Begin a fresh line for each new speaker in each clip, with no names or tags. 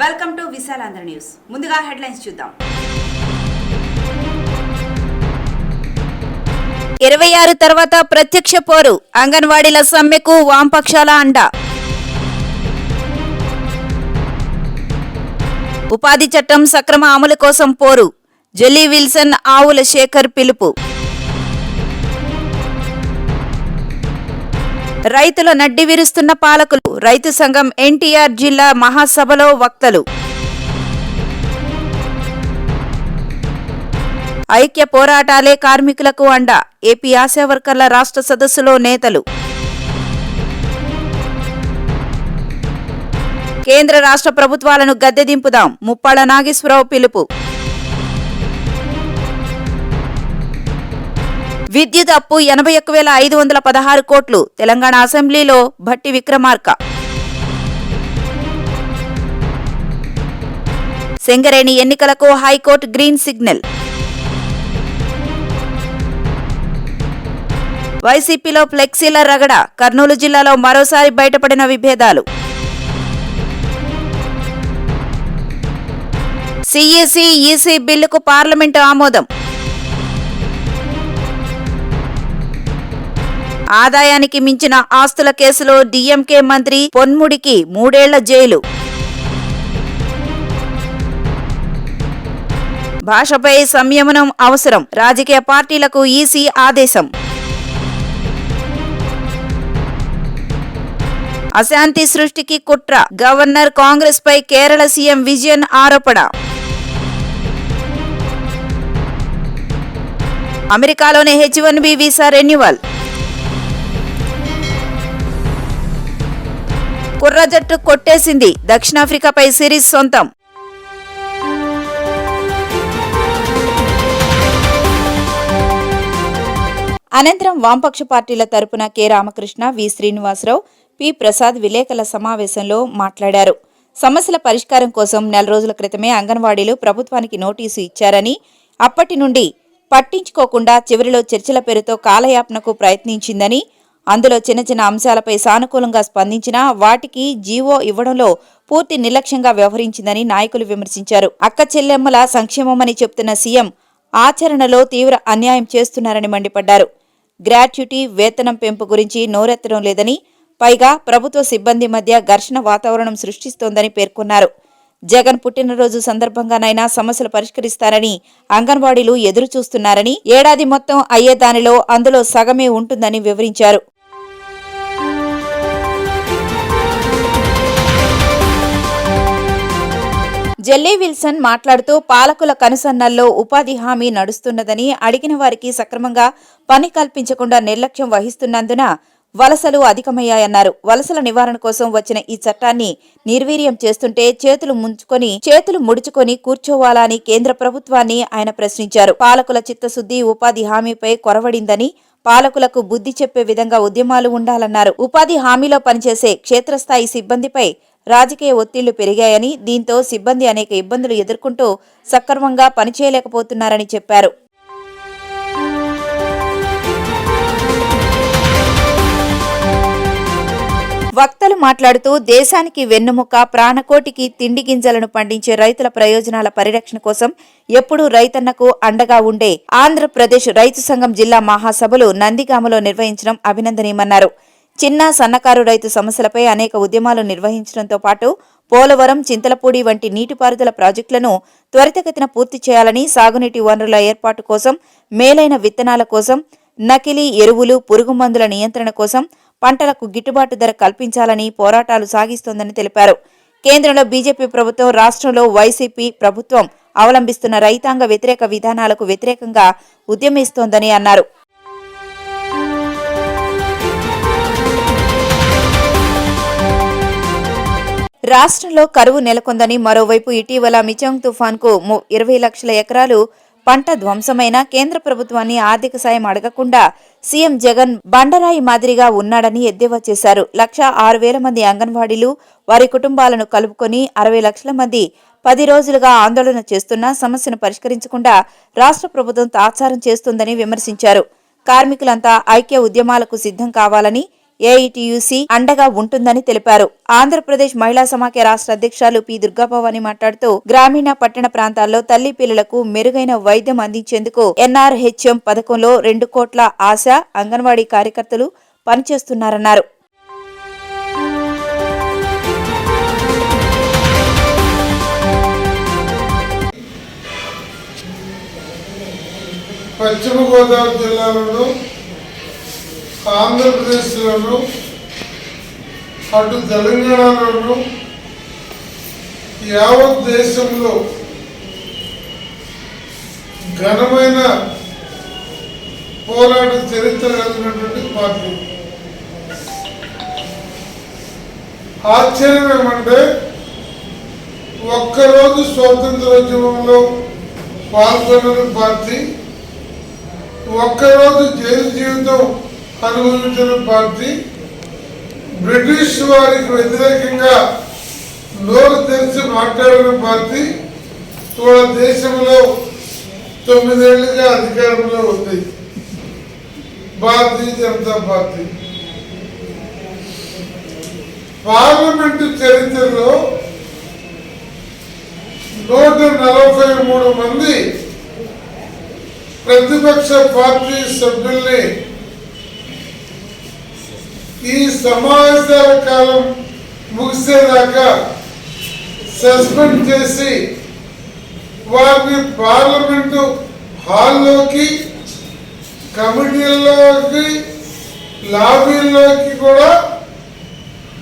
Welcome to Visalaandhra news. ముందుగా headlines చూద్దాం.
ఇరవై ఆరు తర్వాత ప్రత్యక్ష పోరు. అంగన్వాడీల సమ్మెకు వామపక్షాల అండ. ఉపాధి చట్టం సక్రమ అమలు కోసం పోరు. జెల్లీ విల్సన్ ఆవుల శేఖర్ పిలుపు. రైతుల నడ్డి విరుస్తున్న పాలకులు రైతు సంఘం ఎన్టీఆర్ జిల్లా మహాసభలో వక్తలు. ఐక్య పోరాటాలే కార్మికులకు అండ ఏపీ ఆశావర్కర్ల రాష్ట్ర సదస్సులో నేతలు. కేంద్ర రాష్ట్ర ప్రభుత్వాలను గద్దెదింపుదాం ముప్పాళ్ళ నాగేశ్వరరావు పిలుపు. విద్యుత్ అప్పు ఎనభై ఒక్క వేల ఐదు వందల పదహారు కోట్లు. తెలంగాణ అసెంబ్లీలో భట్టి విక్రమార్క. సింగరేణి ఎన్నికలకు హైకోర్టు గ్రీన్ సిగ్నల్. వైసీపీలో ఫ్లెక్సీల రగడ. కర్నూలు జిల్లాలో మరోసారి బయటపడిన విభేదాలు. సిఈసి ఈసీ బిల్లుకు పార్లమెంటు ఆమోదం. ఆదాయానికి మించిన ఆస్తుల కేసులో డీఎంకే మంత్రి పొన్ముడికి మూడేళ్ళ జైలు. భాషపై సంయమనం అవసరం. రాజకీయ పార్టీలకు ఈసీ ఆదేశం. అశాంతి సృష్టికి కుట్ర. గవర్నర్ కాంగ్రెస్ పై కేరళ సీఎం విజయన్ ఆరోపణ. అమెరికాలోని H one B visa renewal. కుర్ర జట్టు కొట్టేసింది. దక్షిణాఫ్రికాపై సిరీస్ సొంతం. అనంతరం వామపక్ష పార్టీల తరపున K. Ramakrishna V. Srinivasarao P. Prasad విలేకరుల సమావేశంలో మాట్లాడారు. సమస్యల పరిష్కారం కోసం నెల రోజుల క్రితమే అంగన్వాడీలు ప్రభుత్వానికి నోటీసు ఇచ్చారని అప్పటి నుండి పట్టించుకోకుండా చివరిలో చర్చల పేరుతో కాలయాపనకు ప్రయత్నించిందని అందులో చిన్న చిన్న అంశాలపై సానుకూలంగా స్పందించినా వాటికి జీవో ఇవ్వడంలో పూర్తి నిర్లక్ష్యంగా వ్యవహరించిందని నాయకులు విమర్శించారు. అక్క చెల్లెమ్మల సంక్షేమమని చెప్తున్న సీఎం ఆచరణలో తీవ్ర అన్యాయం చేస్తున్నారని మండిపడ్డారు. గ్రాట్యుటీ వేతనం పెంపు గురించి నోరెత్తడం లేదని పైగా ప్రభుత్వ సిబ్బంది మధ్య ఘర్షణ వాతావరణం సృష్టిస్తోందని పేర్కొన్నారు. జగన్ పుట్టినరోజు సందర్భంగానైనా సమస్యలు పరిష్కరిస్తారని అంగన్వాడీలు ఎదురుచూస్తున్నారని ఏడాది మొత్తం అయ్యే దానిలో అందులో సగమే ఉంటుందని వివరించారు. జెల్లీ విల్సన్ మాట్లాడుతూ పాలకుల కనుసన్నల్లో ఉపాధి హామీ నడుస్తున్నదని అడిగిన వారికి సక్రమంగా పని కల్పించకుండా నిర్లక్ష్యం వహిస్తున్నందున వలసలు అధికమయ్యాయన్నారు. వలసల నివారణ కోసం వచ్చిన ఈ చట్టాన్ని నిర్వీర్యం చేస్తుంటే చేతులు ముంచుకొని చేతులు ముడుచుకొని కూర్చోవాలా అని కేంద్ర ప్రభుత్వాన్ని ఆయన ప్రశ్నించారు. పాలకుల చిత్తశుద్ధి ఉపాధి హామీపై కొరవడిందని పాలకులకు బుద్ధి చెప్పే విధంగా ఉద్యమాలు ఉండాలన్నారు. ఉపాధి హామీలో పనిచేసే క్షేత్రస్థాయి సిబ్బందిపై రాజకీయ ఒత్తిళ్ళు పెరిగాయని దీంతో సిబ్బంది అనేక ఇబ్బందులు ఎదుర్కొంటూ సక్రమంగా పనిచేయలేకపోతున్నారని చెప్పారు. వక్తలు మాట్లాడుతూ దేశానికి వెన్నుముక ప్రాణకోటికి తిండి గింజలను పండించే రైతుల ప్రయోజనాల పరిరక్షణ కోసం ఎప్పుడూ రైతన్నకు అండగా ఉండే ఆంధ్రప్రదేశ్ రైతు సంఘం జిల్లా మహాసభలు నందిగామలో నిర్వహించడం అభినందనీయమన్నారు. చిన్న సన్నకారు రైతు సమస్యలపై అనేక ఉద్యమాలు నిర్వహించడంతో పాటు పోలవరం చింతలపూడి వంటి నీటిపారుదల ప్రాజెక్టులను త్వరితగతిన పూర్తి చేయాలని సాగునీటి వనరుల ఏర్పాటు కోసం మేలైన విత్తనాల కోసం నకిలీ ఎరువులు పురుగుమందుల నియంత్రణ కోసం పంటలకు గిట్టుబాటు ధర కల్పించాలని పోరాటాలు సాగిస్తోందని తెలిపారు. కేంద్రంలో బీజేపీ ప్రభుత్వం రాష్ట్రంలో వైసీపీ ప్రభుత్వం అవలంబిస్తున్న రైతాంగ వ్యతిరేక విధానాలకు వ్యతిరేకంగా ఉద్యమిస్తోందని అన్నారు. రాష్ట్రంలో కరువు నెలకొందని మరోవైపు ఇటీవల మిచాంగ్ తుఫాన్కు ము- ఇరవై లక్షల ఎకరాలు పంట ధ్వంసమైన కేంద్ర ప్రభుత్వాన్ని ఆర్థిక సాయం అడగకుండా సీఎం జగన్ బండరాయి మాదిరిగా ఉన్నాడని ఎద్దేవా చేశారు. లక్ష ఆరు వేల మంది అంగన్వాడీలు వారి కుటుంబాలను కలుపుకొని అరవై లక్షల మంది పది రోజులుగా ఆందోళన చేస్తున్నా సమస్యను పరిష్కరించకుండా రాష్ట్ర ప్రభుత్వం తాత్సారం చేస్తుందని విమర్శించారు. కార్మికులంతా ఐక్య ఉద్యమాలకు సిద్ధం కావాలని ఏఐటియుసి అండగా ఉంటుందని తెలిపారు. ఆంధ్రప్రదేశ్ మహిళా సమాఖ్య రాష్ట్ర అధ్యక్షులు పి దుర్గాభవాని మాట్లాడుతూ గ్రామీణ పట్టణ ప్రాంతాల్లో తల్లి పిల్లలకు మెరుగైన వైద్యం అందించేందుకు ఎన్ఆర్హెచ్ఎం పథకంలో రెండు కోట్ల ఆశ అంగన్వాడీ కార్యకర్తలు పనిచేస్తున్నారన్నారు.
పశ్చిమ గోదావరి జిల్లాలో ఆంధ్రప్రదేశ్లోనూ అటు తెలంగాణలోనూ యావత్ దేశంలో ఘనమైన పోరాట చరిత్ర కలిగినటువంటి పార్టీ. ఆశ్చర్యం ఏమంటే ఒక్కరోజు స్వాతంత్రోద్యమంలో పాల్గొనని పార్టీ ఒక్కరోజు జైలు జీవితం అనుభవించిన పార్టీ బ్రిటిష్ వారికి వ్యతిరేకంగా నోరు తెరిచి మాట్లాడిన పార్టీ కూడా దేశంలో తొమ్మిదేళ్ళుగా అధికారంలో ఉంది. భారతీయ జనతా పార్టీ. పార్లమెంటు చరిత్రలో నూట నలభై మూడు మంది ప్రతిపక్ష పార్టీ సభ్యుల్ని ఈ సమావేశాల కాలం ముగిసేదాకా సస్పెండ్ చేసి వారిని పార్లమెంటు హాల్లోకి కమిటీల్లోకి లాబీల్లోకి కూడా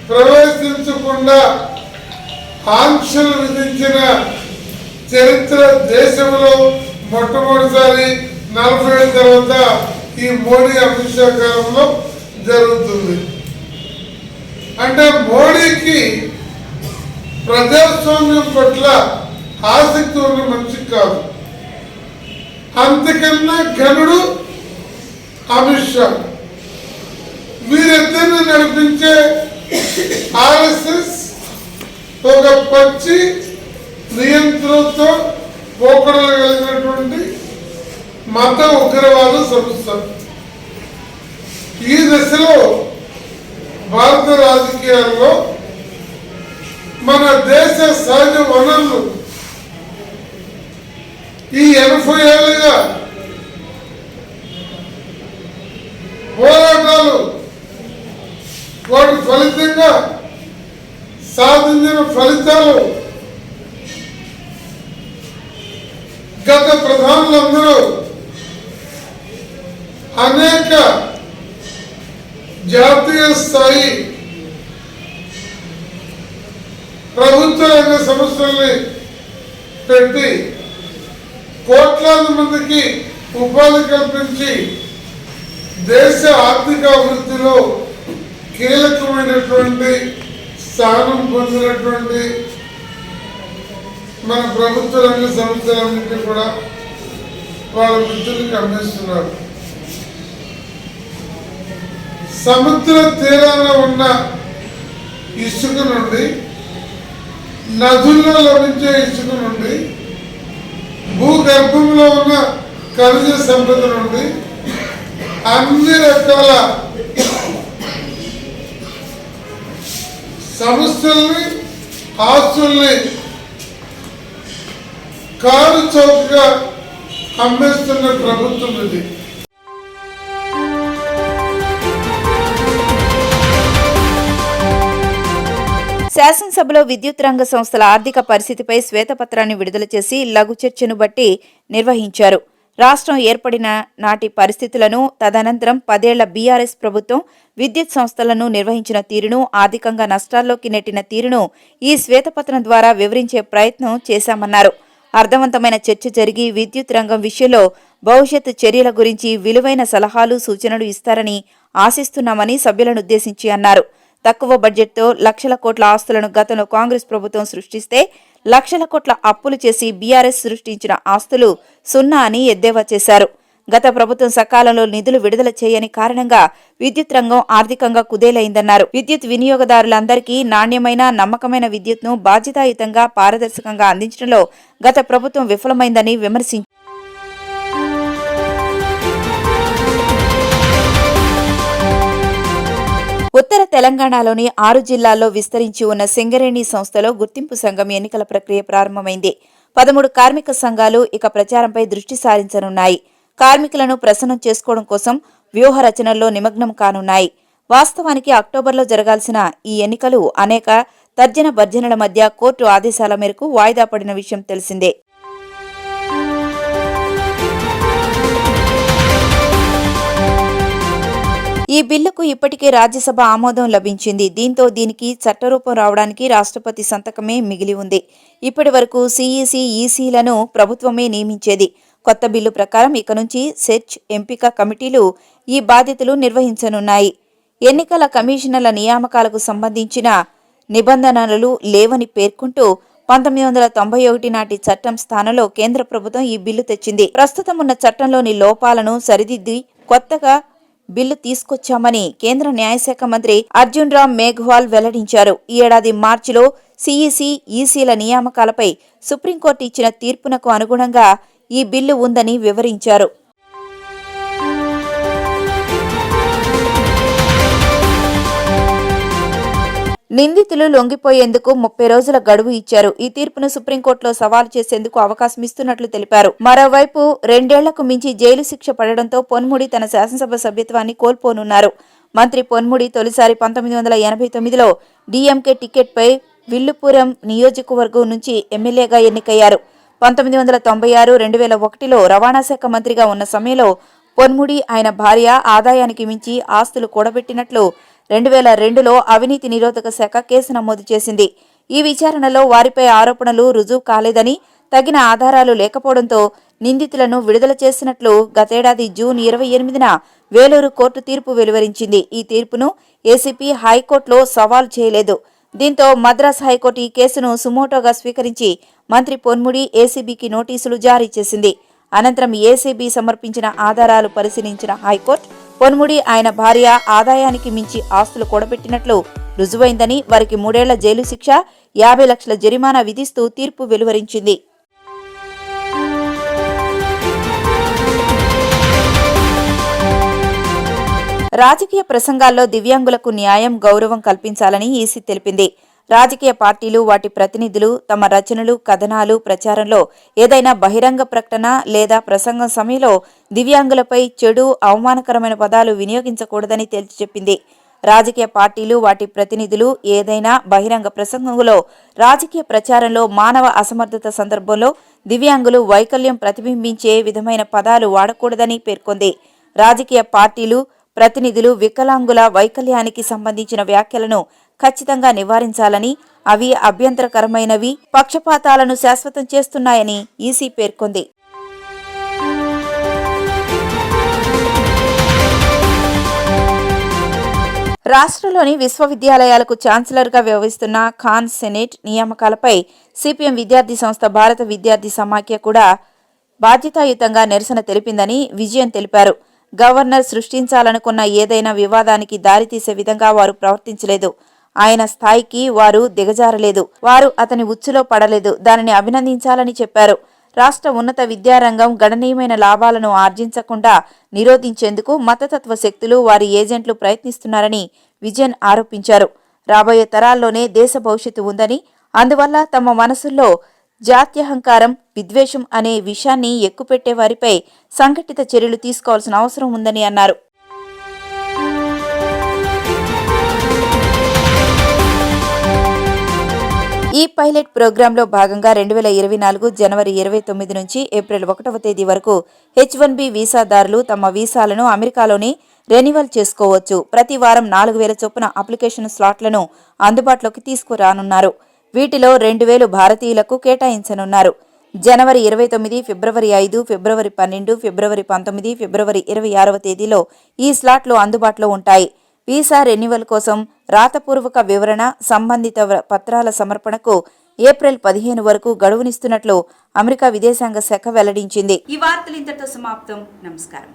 ప్రవేశించకుండా ఆంక్షలు విధించిన చరిత్ర దేశంలో మొట్టమొదటిసారి నలభై తర్వాత ఈ మోడీ అమిత్ షా కాలంలో జరుగుతుంది. అంటే మోడీకి ప్రజాస్వామ్యం పట్ల ఆసక్తి ఉన్న మనిషి కాదు. అంతకన్నా ఘనుడు అమిత్ షా. వీరిద్దరిని నడిపించే ఆర్ఎస్ఎస్ ఒక పచ్చి నియంత్రణతో పోకడగలిగినటువంటి మత ఉగ్రవాద సంస్థ. ఈ దశలో భారత రాజకీయాల్లో మన దేశ సహజ వనరులు ఈ ఎనభై ఏళ్ళుగా పోరాటాలు వాటి ఫలితంగా సాధించిన ఫలితాలు గత ప్రధానులందరూ అనేక జాతీయ స్థాయి ప్రభుత్వ రంగ సంస్థల్ని పెట్టి కోట్లాది మందికి ఉపాధి కల్పించి దేశ ఆర్థిక అభివృద్ధిలో కీలకమైనటువంటి స్థానం పొందినటువంటి మన ప్రభుత్వ రంగ సంస్థలన్నింటినీ కూడా వాళ్ళ మిత్రులకు అందిస్తున్నారు సముద్ర తీరాన ఉన్న ఇసుక నుండి నదుల్లో లభించే ఇసుక నుండి భూగర్భంలో ఉన్న ఖనిజ సంపద నుండి అన్ని రకాల సమస్యల్ని ఆస్తుల్ని కారు చౌకగా అమ్మేస్తున్న ప్రభుత్వం ఇది.
శాసనసభలో విద్యుత్ రంగ సంస్థల ఆర్థిక పరిస్థితిపై శ్వేతపత్రాన్ని విడుదల చేసి లఘు చర్చను బట్టి నిర్వహించారు. రాష్ట్రం ఏర్పడిన నాటి పరిస్థితులను తదనంతరం పదేళ్ళ బీఆర్ఎస్ ప్రభుత్వం విద్యుత్ సంస్థలను నిర్వహించిన తీరును ఆర్థికంగా నష్టాల్లోకి నెట్టిన తీరును ఈ శ్వేతపత్రం ద్వారా వివరించే ప్రయత్నం చేశామన్నారు. అర్థవంతమైన చర్చ జరిగి విద్యుత్ రంగం విషయంలో భవిష్యత్ చర్యల గురించి విలువైన సలహాలు సూచనలు ఇస్తారని ఆశిస్తున్నామని సభ్యులను ఉద్దేశించి అన్నారు. తక్కువ బడ్జెట్తో లక్షల కోట్ల ఆస్తులను గతంలో కాంగ్రెస్ ప్రభుత్వం సృష్టిస్తే లక్షల కోట్ల అప్పులు చేసి బీఆర్ఎస్ సృష్టించిన ఆస్తులు సున్నా అని ఎద్దేవా చేశారు. గత ప్రభుత్వం సకాలంలో నిధులు విడుదల చేయని కారణంగా విద్యుత్ రంగం ఆర్థికంగా కుదేలైందన్నారు. విద్యుత్ వినియోగదారులందరికీ నాణ్యమైన నమ్మకమైన విద్యుత్ను బాధ్యతాయుతంగా పారదర్శకంగా అందించడంలో గత ప్రభుత్వం విఫలమైందని విమర్శించారు. ఉత్తర తెలంగాణలోని ఆరు జిల్లాల్లో విస్తరించి ఉన్న సింగరేణి సంస్థలో గుర్తింపు సంఘం ఎన్నికల ప్రక్రియ ప్రారంభమైంది. పదమూడు కార్మిక సంఘాలు ఇక ప్రచారంపై దృష్టి సారించనున్నాయి. కార్మికులను ప్రసన్నం చేసుకోవడం కోసం వ్యూహ రచనల్లో నిమగ్నం కానున్నాయి. వాస్తవానికి అక్టోబర్లో జరగాల్సిన ఈ ఎన్నికలు అనేక తర్జన భర్జనల మధ్య కోర్టు ఆదేశాల మేరకు వాయిదా పడిన విషయం తెలిసిందే. ఈ బిల్లుకు ఇప్పటికే రాజ్యసభ ఆమోదం లభించింది. దీంతో దీనికి చట్టరూపం రావడానికి రాష్ట్రపతి సంతకమే మిగిలి ఉంది. ఇప్పటి వరకు సిఈసి ఈసీలను ప్రభుత్వమే నియమించేది. కొత్త బిల్లు ప్రకారం ఇక నుంచి సెర్చ్ ఎంపిక కమిటీలు ఈ బాధ్యతలు నిర్వహించనున్నాయి. ఎన్నికల కమిషనర్ల నియామకాలకు సంబంధించిన నిబంధనలు లేవని పేర్కొంటూ పంతొమ్మిది వందల తొంభై ఒకటి నాటి చట్టం స్థానంలో కేంద్ర ప్రభుత్వం ఈ బిల్లు తెచ్చింది. ప్రస్తుతం ఉన్న చట్టంలోని లోపాలను సరిదిద్ది కొత్తగా బిల్లు తీసుకొచ్చామని కేంద్ర న్యాయశాఖ మంత్రి అర్జున్ రామ్ మేఘ్వాల్ వెల్లడించారు. ఈ ఏడాది మార్చిలో సిఈసి ఈసీల నియామకాలపై సుప్రీంకోర్టు ఇచ్చిన తీర్పునకు అనుగుణంగా ఈ బిల్లు ఉందని వివరించారు. నిందితులు లొంగిపోయేందుకు ముప్పై రోజుల గడువు ఇచ్చారు. ఈ తీర్పును సుప్రీంకోర్టులో సవాలు చేసేందుకు అవకాశం ఇస్తున్నట్లు తెలిపారు. మరోవైపు రెండేళ్ళకు మించి జైలు శిక్ష పడడంతో పొన్ముడి తన శాసనసభ సభ్యత్వాన్ని కోల్పోనున్నారు. మంత్రి పొన్ముడి తొలిసారి పంతొమ్మిది వందల ఎనభై తొమ్మిదిలో డిఎంకే టికెట్పై విల్లుపురం నియోజకవర్గం నుంచి ఎమ్మెల్యేగా ఎన్నికయ్యారు. పంతొమ్మిది వందల తొంభై ఆరు రెండు వేల ఒకటిలో రవాణా శాఖ మంత్రిగా ఉన్న సమయంలో పొన్ముడి ఆయన భార్య ఆదాయానికి మించి ఆస్తులు కూడబెట్టినట్లు రెండు వేల రెండులో అవినీతి నిరోధక శాఖ కేసు నమోదు చేసింది. ఈ విచారణలో వారిపై ఆరోపణలు రుజువు కాలేదని తగిన ఆధారాలు లేకపోవడంతో నిందితులను విడుదల చేసినట్లు గతేడాది జూన్ ఇరవై ఎనిమిదిన వేలూరు కోర్టు తీర్పు వెలువరించింది. ఈ తీర్పును ఏసీపీ హైకోర్టులో సవాల్ చేయలేదు. దీంతో మద్రాస్ హైకోర్టు ఈ కేసును సుమోటోగా స్వీకరించి మంత్రి పొన్ముడి ఏసీబీకి నోటీసులు జారీ చేసింది. అనంతరం ఏసీబీ సమర్పించిన ఆధారాలు పరిశీలించిన హైకోర్టు పొన్ముడి ఆయన భార్య ఆదాయానికి మించి ఆస్తులు కూడబెట్టినట్లు రుజువైందని వారికి మూడేళ్ళ జైలు శిక్ష యాభై లక్షల జరిమానా విధిస్తూ తీర్పు వెలువరించింది. రాజకీయ ప్రసంగాల్లో దివ్యాంగులకు న్యాయం గౌరవం కల్పించాలని ఈసీ తెలిపింది. రాజకీయ పార్టీలు వాటి ప్రతినిధులు తమ రచనలు కథనాలు ప్రచారంలో ఏదైనా బహిరంగ ప్రకటన లేదా ప్రసంగం సమయంలో దివ్యాంగులపై చెడు అవమానకరమైన పదాలు వినియోగించకూడదని తేల్చి చెప్పింది. రాజకీయ పార్టీలు వాటి ప్రతినిధులు ఏదైనా బహిరంగ ప్రసంగంలో రాజకీయ ప్రచారంలో మానవ అసమర్థత సందర్భంలో దివ్యాంగులు వైకల్యం ప్రతిబింబించే విధమైన పదాలు వాడకూడదని పేర్కొంది. రాజకీయ పార్టీలు ప్రతినిధులు వికలాంగుల వైకల్యానికి సంబంధించిన వ్యాఖ్యలను ఖచ్చితంగా నివారించాలని అవి అభ్యంతరకరమైనవి పక్షపాతాలను శాశ్వతం చేస్తున్నాయని ఈసీ పేర్కొంది. రాష్ట్రంలోని విశ్వవిద్యాలయాలకు ఛాన్సలర్గా వ్యవహరిస్తున్న ఖాన్ సెనేట్ నియామకాలపై సిపిఎం విద్యార్థి సంస్థ భారత విద్యార్థి సమాఖ్య కూడా బాధ్యతాయుతంగా నిరసన తెలిపిందని విజయన్ తెలిపారు. గవర్నర్ సృష్టించాలనుకున్న ఏదైనా వివాదానికి దారితీసే విధంగా వారు ప్రవర్తించలేదు. ఆయన స్థాయికి వారు దిగజారలేదు. వారు అతని ఉచ్చులో పడలేదు. దానిని అభినందించాలని చెప్పారు. రాష్ట్ర ఉన్నత విద్యారంగం గణనీయమైన లాభాలను ఆర్జించకుండా నిరోధించేందుకు మతతత్వ శక్తులు వారి ఏజెంట్లు ప్రయత్నిస్తున్నారని విజయన్ ఆరోపించారు. రాబోయే తరాల్లోనే దేశ భవిష్యత్తు ఉందని అందువల్ల తమ మనసుల్లో జాత్యహంకారం విద్వేషం అనే విషయాన్ని ఎక్కుపెట్టే వారిపై సంఘటిత చర్యలు తీసుకోవాల్సిన అవసరం ఉందని అన్నారు. ఈ పైలట్ ప్రోగ్రాంలో భాగంగా రెండు వేల ఇరవై నాలుగు జనవరి ఇరవై తొమ్మిది నుంచి ఏప్రిల్ ఒకటవ తేదీ వరకు హెచ్ వన్ బి వీసాదారులు తమ వీసాలను అమెరికాలోని రెన్యువల్ చేసుకోవచ్చు. ప్రతి వారం నాలుగు వేల చొప్పున అప్లికేషన్ స్లాట్లను అందుబాటులోకి తీసుకురానున్నారు. వీటిలో రెండు వేలు భారతీయులకు కేటాయించనున్నారు. జనవరి ఇరవై తొమ్మిది ఫిబ్రవరి ఐదు ఫిబ్రవరి పన్నెండు ఫిబ్రవరి పంతొమ్మిది ఫిబ్రవరి ఇరవై ఆరవ తేదీలో ఈ స్లాట్లు అందుబాటులో ఉంటాయి. వీసా రెన్యువల్ కోసం రాతపూర్వక వివరణ సంబంధిత పత్రాల సమర్పణకు ఏప్రిల్ పదిహేను వరకు గడువునిస్తున్నట్లు అమెరికా విదేశాంగ శాఖ వెల్లడించింది.
ఈ వార్తలు ఇంతటితో సమాప్తం. నమస్కారం.